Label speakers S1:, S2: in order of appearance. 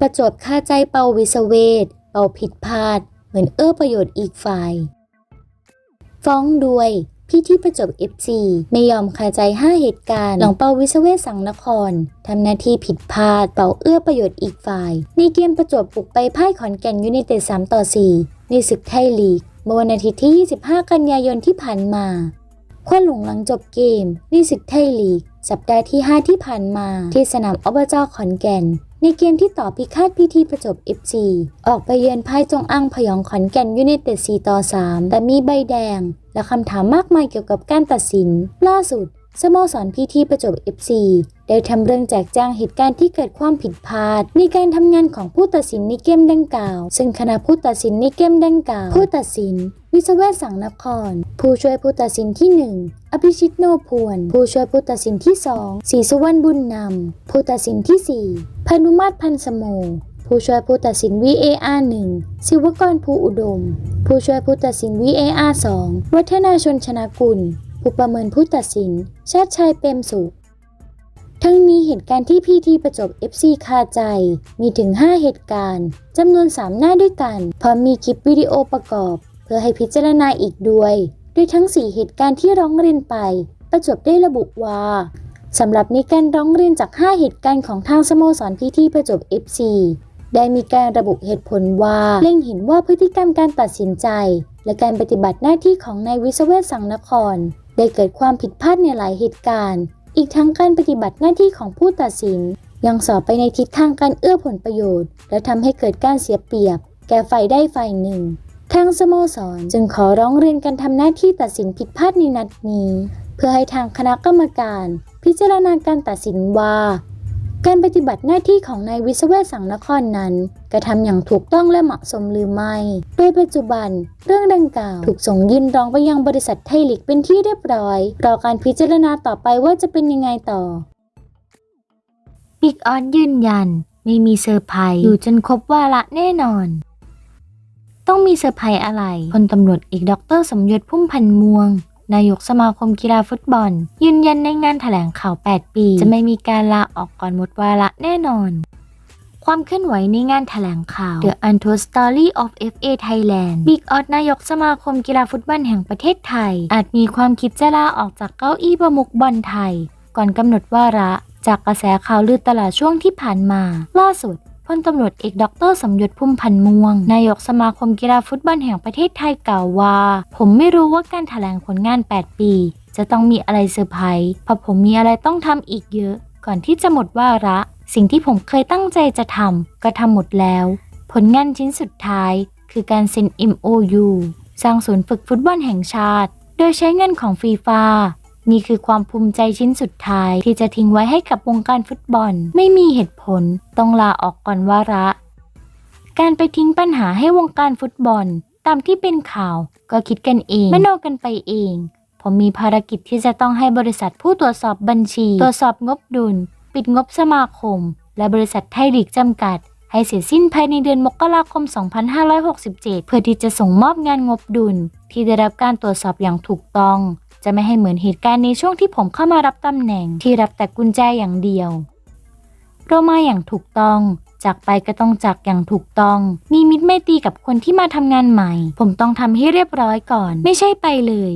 S1: ประจบคาใจเปาวิสเวทเปาผิดพลาด เหมือนเอื้อประโยชน์อีกฝ่าย ฟ้องด้วย พี่ที่ประจวบ FC ไม่ยอมคาใจ 5 เหตุการณ์หลังเปาวิสเวทสังนครทำหน้าที่ผิดพลาด เป่าเอื้อประโยชน์อีกฝ่าย ในเกมประจวบบุกไปพ่ายขอนแก่นยูไนเต็ด3ต่อ 4 ในศึกไทยลีกเมื่อวันอาทิตย์ที่ 25 กันยายนที่ผ่านมาควันหลงหลังจบเกมในศึกไทยลีก สัปดาห์ที่ 5 ที่ผ่านมาที่สนามอบจขอนแก่น ในเกมที่ต่อพิฆาตพิธีประจบ FC ออกไปเยือนพ่ายจงอังพยองขอนแก่นยูเนเต็ด4ต่อ 3 แต่มีใบแดง และคำถามมากมายเกี่ยวกับการตัดสิน ล่าสุด สโมสรพีทีประจบ FC ได้ทำเรื่องแจกแจงเหตุการณ์ที่เกิดความผิดพลาด ในการทำงานของผู้ตัดสินในเกมดังกล่าว ซึ่งคณะผู้ตัดสินในเกมดังกล่าว ผู้ตัดสิน วิศวศสังนคร ผู้ช่วยผู้ตัดสินที่ 1 อภิชิตโนพวน ผู้ช่วยผู้ตัดสินที่ 2ศรีสุวรรณบุญนำผู้ตัดสินที่ 4พานุมาตรพันสโมผู้ช่วยผู้ตัดสิน VAR 1ศิวกรภูอุดม ผู้ช่วยผู้ตัดสิน VAR 2วัฒนาชนชนะกุล ผู้ประเมินผู้ตัดสิน ชาติชัยเปรมสุข ทั้งนี้เหตุการณ์ที่พีทีประจบ FC คาใจมีถึง 5 เหตุการณ์จำนวน 3 หน้าด้วยกัน พร้อมมีคลิปวิดีโอประกอบ เพื่อให้พิจารณาอีกด้วยโดยทั้ง 4 เหตุการณ์ที่ร้องเรียนไป ประจบได้ระบุว่าสำหรับในการร้องเรียนจาก 5 เหตุการณ์ของทางสโมสรพีทีประจบ FC ได้มีการระบุเหตุผลว่าเล็งเห็นว่าพฤติกรรมการตัดสินใจ และการปฏิบัติหน้าที่ของนายวิศเวศสังนคร ได้เกิดความผิดพลาดในหลายเหตุการณ์ อีกทั้งการปฏิบัติหน้าที่ของผู้ตัดสิน ยังสอบไปในทิศทางการเอื้อผลประโยชน์ และทำให้เกิดการเสียเปรียบ แก่ฝ่ายได้ฝ่ายหนึ่ง ทางสโมสรจึงขอร้องเรียนการทำหน้าที่ตัดสินผิดพลาดในนัดนี้ เพื่อให้ทางคณะกรรมการ พิจารณาการตัดสินว่า การปฏิบัติหน้าที่ของนายวิศเวสังนครนั้น กระทำอย่างถูกต้องและเหมาะสมหรือไม่ โดยปัจจุบัน เรื่องดังกล่าวถูกส่งยื่นร้องไปยังบริษัทไทยลิกเป็นที่เรียบร้อย รอการพิจารณาต่อไปว่าจะเป็นยังไงต่อบิ๊กออสยืนยัน ไม่มีเซอร์ไพรส์อยู่จนครบวาระแน่นอน ต้องมีเซอร์ไพรส์อะไรพลตำรวจเอกดอกเตอรสมยศพุ่มพันม่วง นายกสมาคมกีฬาฟุตบอล ยืนยันในงานถแถลงข่าว 8 ปี จะไม่มีการลาออกก่อนหมดวาระแน่นอนความเคลื่อนไหวในงานถแถลงข่าว The Untold Story of FA Thailand Big o อ t นายกสมาคมกีฬาฟุตบอลแห่งประเทศไทย อาจมีความคิดจะลาออกจากเก้าอี้ประมุขบอลไทย ก่อนกำหนดวาระ จากกระแสข่าวลือตลาดช่วงที่ผ่านมา ล่าสุด พลตำรวจเอกดรสมยศพุ่มพันธ์ม่วง นายกสมาคมกีฬาฟุตบอลแห่งประเทศไทยกล่าวว่า ผมไม่รู้ว่าการถแถลงผลงาน 8 ปี จะต้องมีอะไรเซอร์ไพรส์เพราะผมมีอะไรต้องทำอีกเยอะ ก่อนที่จะหมดวาระ สิ่งที่ผมเคยตั้งใจจะทำก็ทำหมดแล้ว ผลงานชิ้นสุดท้าย คือการเซ็น MOU สร้างศูนย์ฝึกฟุตบอลแห่งชาติ โดยใช้เงินของฟีฟา นี่คือความภูมิใจชิ้นสุดท้ายที่จะทิ้งไว้ให้กับวงการฟุตบอล ไม่มีเหตุผล ต้องลาออกก่อนวาระ การไปทิ้งปัญหาให้วงการฟุตบอล ตามที่เป็นข่าว ก็คิดกันเองมโนกันไปเอง ผมมีภารกิจที่จะต้องให้บริษัทผู้ตรวจสอบบัญชี ตรวจสอบงบดุล ปิดงบสมาคม และบริษัทไทยลีกจำกัด ให้เสร็จสิ้นภายในเดือนมกราคม 2567 เพื่อที่จะส่งมอบงานงบดุล ที่ได้รับการตรวจสอบอย่างถูกต้อง จะไม่ให้เหมือนเหตุการณ์ในช่วงที่ผมเข้ามารับตำแหน่งที่รับแต่กุญแจอย่างเดียวเรามาอย่างถูกต้องจากไปก็ต้องจากอย่างถูกต้อง มีมิตรไม่ตีกับคนที่มาทำงานใหม่ ผมต้องทำให้เรียบร้อยก่อน ไม่ใช่ไปเลย